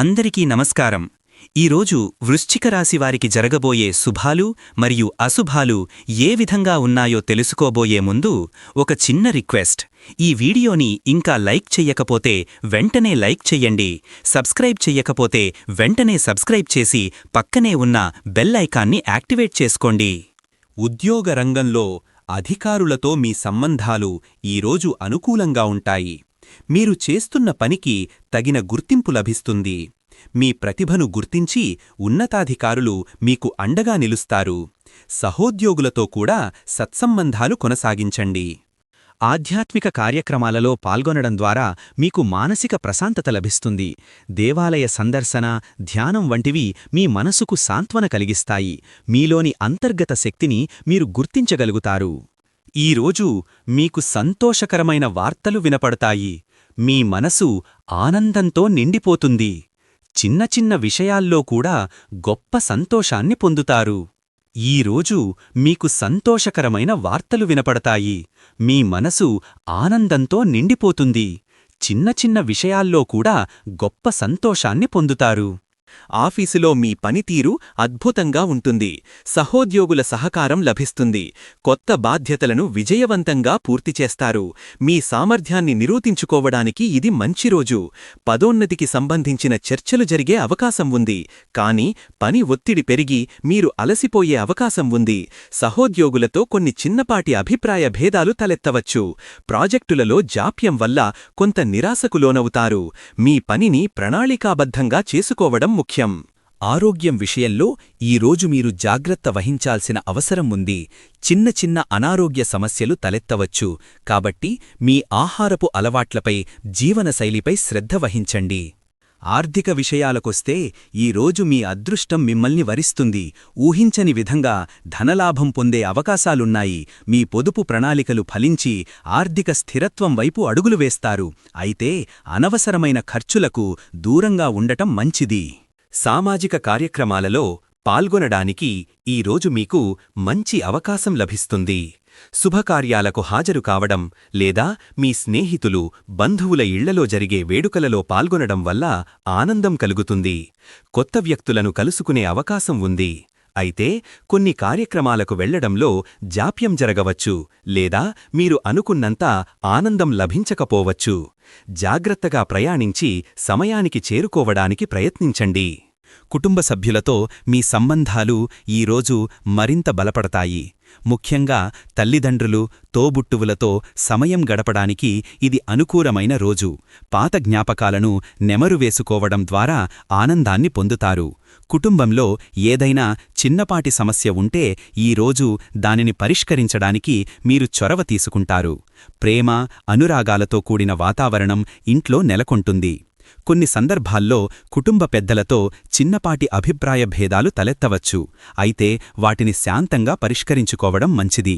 అందరికీ నమస్కారం. ఈరోజు వృశ్చిక రాశి వారికి జరగబోయే శుభాలు మరియు అశుభాలు ఏ విధంగా ఉన్నాయో తెలుసుకోబోయే ముందు ఒక చిన్న రిక్వెస్ట్. ఈ వీడియోని ఇంకా లైక్ చెయ్యకపోతే వెంటనే లైక్ చెయ్యండి. సబ్స్క్రైబ్ చెయ్యకపోతే వెంటనే సబ్స్క్రైబ్ చేసి పక్కనే ఉన్న బెల్ ఐకాన్ని యాక్టివేట్ చేసుకోండి. ఉద్యోగ రంగంలో అధికారులతో మీ సంబంధాలు ఈరోజు అనుకూలంగా ఉంటాయి. మీరు చేస్తున్న పనికి తగిన గుర్తింపు లభిస్తుంది. మీ ప్రతిభను గుర్తించి ఉన్నతాధికారులు మీకు అండగా నిలుస్తారు. సహోద్యోగులతో కూడా సత్సంబంధాలు కొనసాగించండి. ఆధ్యాత్మిక కార్యక్రమాలలో పాల్గొనడం ద్వారా మీకు మానసిక ప్రశాంతత లభిస్తుంది. దేవాలయ సందర్శన ధ్యానం వంటివి మీ మనసుకు సాంత్వన కలిగిస్తాయి. మీలోని అంతర్గత శక్తిని మీరు గుర్తించగలుగుతారు. ఈరోజు మీకు సంతోషకరమైన వార్తలు వినపడతాయి. మీ మనసు ఆనందంతో నిండిపోతుంది. చిన్న చిన్న విషయాల్లో కూడా గొప్ప సంతోషాన్ని పొందుతారు. ఈరోజు మీకు సంతోషకరమైన వార్తలు వినపడతాయి. మీ మనసు ఆనందంతో నిండిపోతుంది. చిన్న చిన్న విషయాల్లో కూడా గొప్ప సంతోషాన్ని పొందుతారు. ఆఫీసులో మీ పనితీరు అద్భుతంగా ఉంటుంది. సహోద్యోగుల సహకారం లభిస్తుంది. కొత్త బాధ్యతలను విజయవంతంగా పూర్తి చేస్తారు. మీ సామర్థ్యాన్ని నిరూపించుకోవడానికి ఇది మంచి రోజు. పదోన్నతికి సంబంధించిన చర్చలు జరిగే అవకాశం ఉంది. కాని పని ఒత్తిడి పెరిగి మీరు అలసిపోయే అవకాశం ఉంది. సహోద్యోగులతో కొన్ని చిన్నపాటి అభిప్రాయ భేదాలు తలెత్తవచ్చు. ప్రాజెక్టులలో జాప్యం వల్ల కొంత నిరాశకు లోనవుతారు. మీ పనిని ప్రణాళికాబద్ధంగా చేసుకోవడం ముఖ్యం. ముఖ్యం. ఆరోగ్యం విషయంలో ఈరోజు మీరు జాగ్రత్త వహించాల్సిన అవసరం ఉంది. చిన్న చిన్న అనారోగ్య సమస్యలు తలెత్తవచ్చు. కాబట్టి మీ ఆహారపు అలవాట్లపై జీవనశైలిపై శ్రద్ధ వహించండి. ఆర్థిక విషయాలకొస్తే ఈరోజు మీ అదృష్టం మిమ్మల్ని వరిస్తుంది. ఊహించని విధంగా ధనలాభం పొందే అవకాశాలున్నాయి. మీ పొదుపు ప్రణాళికలు ఫలించి ఆర్థిక స్థిరత్వం వైపు అడుగులు వేస్తారు. అయితే అనవసరమైన ఖర్చులకు దూరంగా ఉండటం మంచిది. సామాజిక కార్యక్రమాలలో పాల్గొనడానికి ఈరోజు మీకు మంచి అవకాశం లభిస్తుంది. శుభకార్యాలకు హాజరు కావడం లేదా మీ స్నేహితులు బంధువుల ఇళ్ళలో జరిగే వేడుకలలో పాల్గొనడం వల్ల ఆనందం కలుగుతుంది. కొత్త వ్యక్తులను కలుసుకునే అవకాశం ఉంది. అయితే కొన్ని కార్యక్రమాలకు వెళ్ళడంలో జాప్యం జరగవచ్చు లేదా మీరు అనుకున్నంత ఆనందం లభించకపోవచ్చు. జాగ్రత్తగా ప్రయాణించి సమయానికి చేరుకోవడానికి ప్రయత్నించండి. కుటుంబ సభ్యులతో మీ సంబంధాలు ఈరోజు మరింత బలపడతాయి. ముఖ్యంగా తల్లిదండ్రులు తోబుట్టువులతో సమయం గడపడానికి ఇది అనుకూలమైన రోజు. పాత జ్ఞాపకాలను నెమరు వేసుకోవడం ద్వారా ఆనందాన్ని పొందుతారు. కుటుంబంలో ఏదైనా చిన్నపాటి సమస్య ఉంటే ఈరోజు దానిని పరిష్కరించడానికి మీరు చొరవ తీసుకుంటారు. ప్రేమ అనురాగాలతో కూడిన వాతావరణం ఇంట్లో నెలకొంటుంది. కొన్ని సందర్భాల్లో కుటుంబ పెద్దలతో చిన్నపాటి అభిప్రాయ భేదాలు తలెత్తవచ్చు. అయితే వాటిని శాంతంగా పరిష్కరించుకోవడం మంచిది.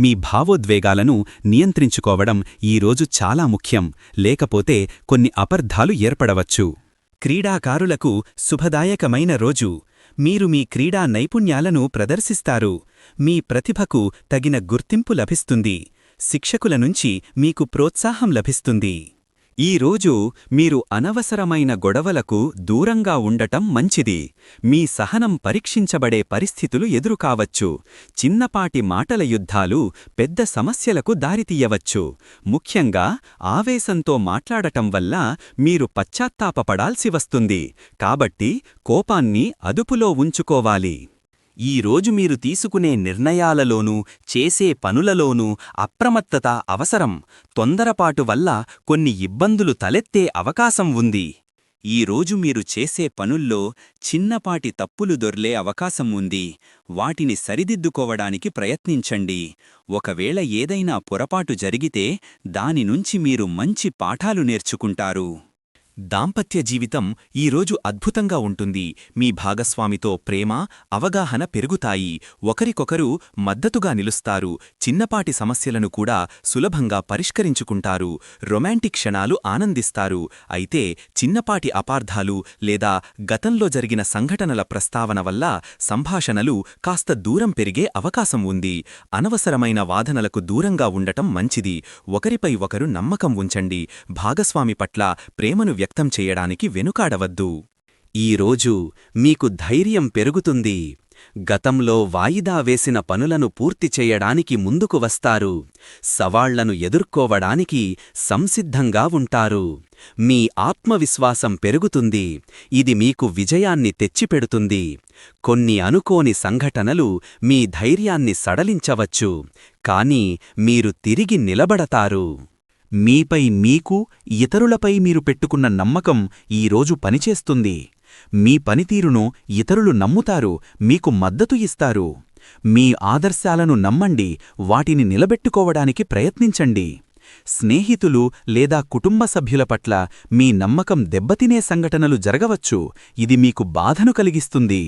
మీ భావోద్వేగాలను నియంత్రించుకోవడం ఈరోజు చాలా ముఖ్యం. లేకపోతే కొన్ని అపర్ధాలు ఏర్పడవచ్చు. క్రీడాకారులకు శుభదాయకమైన రోజు. మీరు మీ క్రీడా నైపుణ్యాలను ప్రదర్శిస్తారు. మీ ప్రతిభకు తగిన గుర్తింపు లభిస్తుంది. శిక్షకుల నుంచి మీకు ప్రోత్సాహం లభిస్తుంది. ఈరోజు మీరు అనవసరమైన గొడవలకు దూరంగా ఉండటం మంచిది. మీ సహనం పరీక్షించబడే పరిస్థితులు ఎదురుకావచ్చు. చిన్నపాటి మాటల యుద్ధాలు పెద్ద సమస్యలకు దారితీయవచ్చు. ముఖ్యంగా ఆవేశంతో మాట్లాడటం వల్ల మీరు పశ్చాత్తాపపడాల్సి వస్తుంది. కాబట్టి కోపాన్ని అదుపులో ఉంచుకోవాలి. ఈరోజు మీరు తీసుకునే నిర్ణయాలలోనూ చేసే పనులలోనూ అప్రమత్తత అవసరం. తొందరపాటు వల్ల కొన్ని ఇబ్బందులు తలెత్తే అవకాశం ఉంది. ఈ రోజు మీరు చేసే పనుల్లో చిన్నపాటి తప్పులు దొర్లే అవకాశం ఉంది. వాటిని సరిదిద్దుకోవడానికి ప్రయత్నించండి. ఒకవేళ ఏదైనా పొరపాటు జరిగితే దాని నుంచి మీరు మంచి పాఠాలు నేర్చుకుంటారు. దాంపత్య జీవితం ఈరోజు అద్భుతంగా ఉంటుంది. మీ భాగస్వామితో ప్రేమ అవగాహన పెరుగుతాయి. ఒకరికొకరు మద్దతుగా నిలుస్తారు. చిన్నపాటి సమస్యలను కూడా సులభంగా పరిష్కరించుకుంటారు. రొమాంటిక్ క్షణాలు ఆనందిస్తారు. అయితే చిన్నపాటి అపార్థాలు లేదా గతంలో జరిగిన సంఘటనల ప్రస్తావన వల్ల సంభాషణలు కాస్త దూరం పెరిగే అవకాశం ఉంది. అనవసరమైన వాదనలకు దూరంగా ఉండటం మంచిది. ఒకరిపై ఒకరు నమ్మకం ఉంచండి. భాగస్వామి పట్ల ప్రేమను వ్యక్తం చేయడానికి వెనుకాడవద్దు. ఈరోజు మీకు ధైర్యం పెరుగుతుంది. గతంలో వాయిదా వేసిన పనులను పూర్తి చేయడానికి ముందుకు వస్తారు. సవాళ్ళను ఎదుర్కోవడానికి సంసిద్ధంగా ఉంటారు. మీ ఆత్మవిశ్వాసం పెరుగుతుంది. ఇది మీకు విజయాన్ని తెచ్చిపెడుతుంది. కొన్ని అనుకోని సంఘటనలు మీ ధైర్యాన్ని సడలించవచ్చు. కాని మీరు తిరిగి నిలబడతారు. మీపై మీకు ఇతరులపై మీరు పెట్టుకున్న నమ్మకం ఈరోజు పనిచేస్తుంది. మీ పనితీరును ఇతరులు నమ్ముతారు మీకు మద్దతు ఇస్తారు. మీ ఆదర్శాలను నమ్మండి వాటిని నిలబెట్టుకోవడానికి ప్రయత్నించండి. స్నేహితులు లేదా కుటుంబ సభ్యుల పట్ల మీ నమ్మకం దెబ్బతినే సంఘటనలు జరగవచ్చు ఇది మీకు బాధను కలిగిస్తుంది.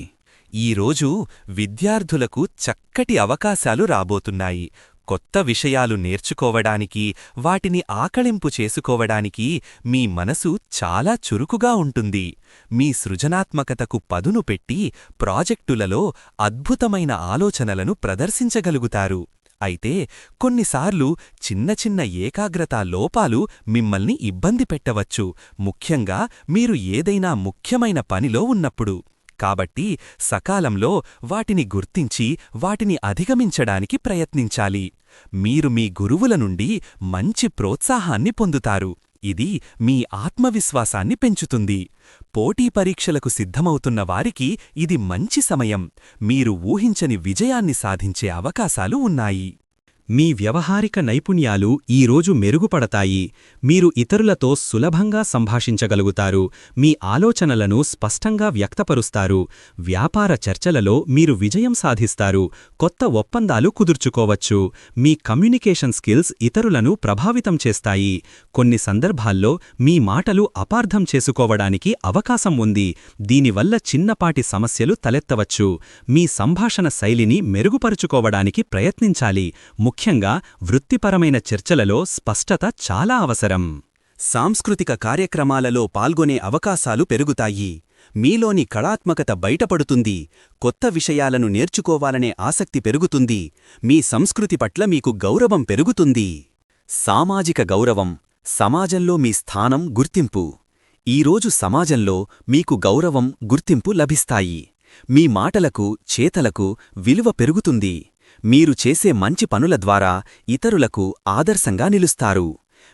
ఈరోజు విద్యార్థులకు చక్కటి అవకాశాలు రాబోతున్నాయి. కొత్త విషయాలు నేర్చుకోవడానికి వాటిని ఆకళింపు చేసుకోవడానికి మీ మనసు చాలా చురుకుగా ఉంటుంది. మీ సృజనాత్మకతకు పదును పెట్టి ప్రాజెక్టులలో అద్భుతమైన ఆలోచనలను ప్రదర్శించగలుగుతారు. అయితే కొన్నిసార్లు చిన్న చిన్న ఏకాగ్రతా లోపాలు మిమ్మల్ని ఇబ్బంది పెట్టవచ్చు. ముఖ్యంగా మీరు ఏదైనా ముఖ్యమైన పనిలో ఉన్నప్పుడు. కాబట్టి సకాలంలో వాటిని గుర్తించి వాటిని అధిగమించడానికి ప్రయత్నించాలి. మీరు మీ గురువుల నుండి మంచి ప్రోత్సాహాన్ని పొందుతారు. ఇది మీ ఆత్మవిశ్వాసాన్ని పెంచుతుంది. పోటీ పరీక్షలకు సిద్ధమవుతున్న వారికి ఇది మంచి సమయం. మీరు ఊహించని విజయాన్ని సాధించే అవకాశాలు ఉన్నాయి. మీ వ్యవహారిక నైపుణ్యాలు ఈరోజు మెరుగుపడతాయి. మీరు ఇతరులతో సులభంగా సంభాషించగలుగుతారు. మీ ఆలోచనలను స్పష్టంగా వ్యక్తపరుస్తారు. వ్యాపార చర్చలలో మీరు విజయం సాధిస్తారు. కొత్త ఒప్పందాలు కుదుర్చుకోవచ్చు. మీ కమ్యూనికేషన్ స్కిల్స్ ఇతరులను ప్రభావితం చేస్తాయి. కొన్ని సందర్భాల్లో మీ మాటలు అపార్థం చేసుకోవడానికి అవకాశం ఉంది. దీనివల్ల చిన్నపాటి సమస్యలు తలెత్తవచ్చు. మీ సంభాషణ శైలిని మెరుగుపరుచుకోవడానికి ప్రయత్నించాలి. ముఖ్యంగా వృత్తిపరమైన చర్చలలో స్పష్టత చాలా అవసరం. సాంస్కృతిక కార్యక్రమాలలో పాల్గొనే అవకాశాలు పెరుగుతాయి. మీలోని కళాత్మకత బయటపడుతుంది. కొత్త విషయాలను నేర్చుకోవాలనే ఆసక్తి పెరుగుతుంది. మీ సంస్కృతి పట్ల మీకు గౌరవం పెరుగుతుంది. సామాజిక గౌరవం సమాజంలో మీ స్థానం గుర్తింపు. ఈరోజు సమాజంలో మీకు గౌరవం గుర్తింపు లభిస్తాయి. మీ మాటలకు చేతలకు విలువ పెరుగుతుంది. మీరు చేసే మంచి పనుల ద్వారా ఇతరులకు ఆదర్శంగా నిలుస్తారు.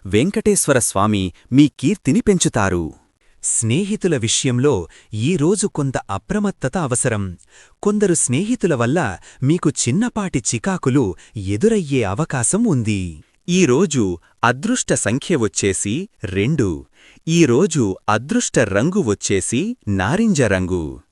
వెంకటేశ్వర స్వామి మీ కీర్తిని పెంచుతారు. స్నేహితుల విషయంలో ఈరోజు కొంత అప్రమత్తత అవసరం. కొందరు స్నేహితుల వల్ల మీకు చిన్నపాటి చికాకులు ఎదురయ్యే అవకాశం ఉంది. ఈరోజు అదృష్ట సంఖ్య వచ్చేసి రెండు. ఈరోజు అదృష్ట రంగు వచ్చేసి నారింజ రంగు.